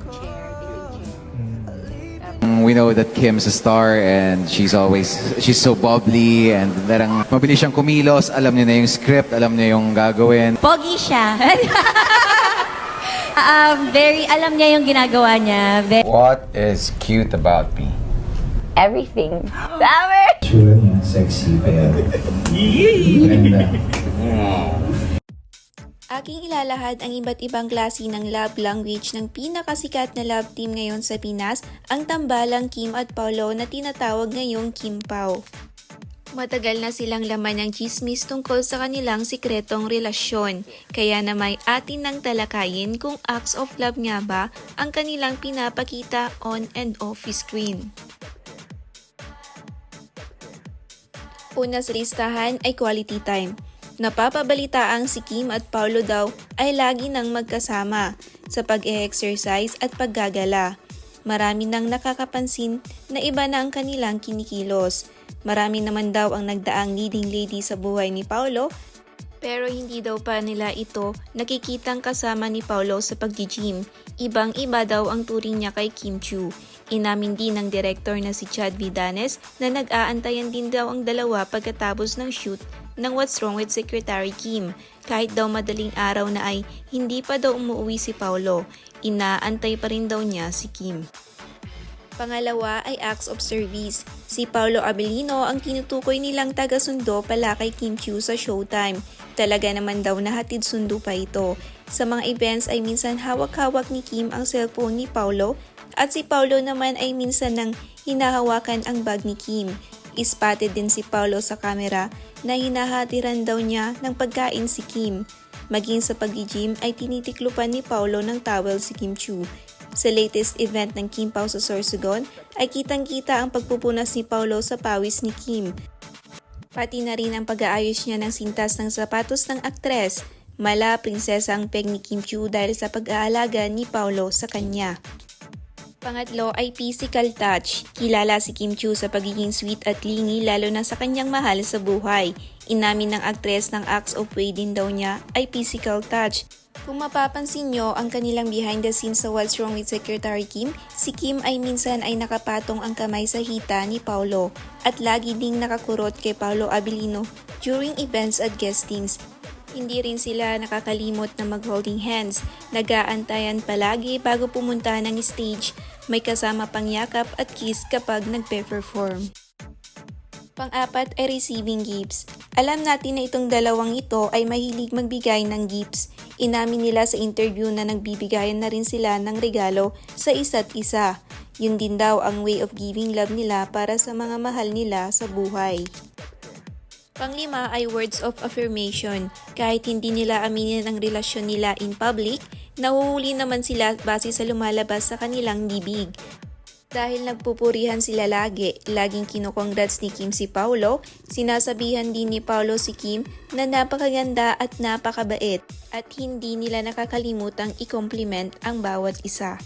chair, giving chair. Mm. We know that Kim's a star and she's always, she's so bubbly and narang mabilis siyang kumilos, alam niya na yung script, alam niya yung gagawin. Pogi siya. um, very, alam niya yung ginagawa niya. Very, What is cute about me? everything. Sabi! Sure sexy pa yan. Aking ilalahad ang iba't ibang klase ng love language ng pinakasikat na love team ngayon sa Pinas, ang tambalang Kim at Paulo na tinatawag ngayong Kim Pao. Matagal na silang laman ng chismis tungkol sa kanilang sikretong relasyon, kaya naman atin nang talakayin kung acts of love nga ba ang kanilang pinapakita on and off screen. Una sa listahan ay quality time. Napapabalitaang si Kim at Paulo daw ay lagi nang magkasama sa pag-exercise at paggagala. Marami nang nakakapansin na iba na ang kanilang kinikilos. Marami naman daw ang nagdaang leading lady sa buhay ni Paulo pero hindi daw pa nila ito nakikitang kasama ni Paulo sa pag-gym. Ibang-iba daw ang turing niya kay Kim Chu. Inamin din ng director na si Chad Vidanes na nag-aantayan din daw ang dalawa pagkatapos ng shoot ng What's Wrong with Secretary Kim. Kahit daw madaling araw na ay hindi pa daw umuwi si Paulo, inaantay pa rin daw niya si Kim. Pangalawa ay acts of service. Si Paulo Abelino ang tinutukoy nilang taga-sundo pala kay Kim Chiu sa Showtime. Talaga naman daw nahatid sundo pa ito. Sa mga events ay minsan hawak-hawak ni Kim ang cellphone ni Paulo at si Paulo naman ay minsan nang hinahawakan ang bag ni Kim. Ispotted din si Paulo sa kamera na hinahatiran daw niya ng pagkain si Kim. Maging sa pag-gym ay tinitiklupan ni Paulo ng towel si Kim Chu. Sa latest event ng Kim Pao sa Sorsogon ay kitang-kita ang pagpupunas ni Paulo sa pawis ni Kim. Pati na rin ang pag-aayos niya ng sintas ng sapatos ng aktres. Mala, prinsesa ang peg ni Kim Chu dahil sa pag-aalaga ni Paulo sa kanya. Pangatlo ay physical touch. Kilala si Kim Chu sa pagiging sweet at lingi lalo na sa kanyang mahal sa buhay. Inamin ng aktres ng acts of way din daw niya ay physical touch. Kung mapapansin nyo ang kanilang behind the scenes sa What's Wrong with Secretary Kim, si Kim ay minsan ay nakapatong ang kamay sa hita ni Paulo at lagi ding nakakurot kay Paulo Abilino during events at guestings. Hindi rin sila nakakalimot na mag-holding hands. Nagaantayan palagi bago pumunta ng stage. May kasama pang yakap at kiss kapag nagpe-perform. Pang-apat ay receiving gifts. Alam natin na itong dalawang ito ay mahilig magbigay ng gifts. Inamin nila sa interview na nagbibigayan na rin sila ng regalo sa isa't isa. Yun din daw ang way of giving love nila para sa mga mahal nila sa buhay. Panglima ay words of affirmation. Kahit hindi nila aminin ang relasyon nila in public, nahuhuli naman sila base sa lumalabas sa kanilang bibig. Dahil nagpupurihan sila lagi, laging kinukongrats ni Kim si Paulo, sinasabihan din ni Paulo si Kim na napakaganda at napakabait at hindi nila nakakalimutang i-compliment ang bawat isa.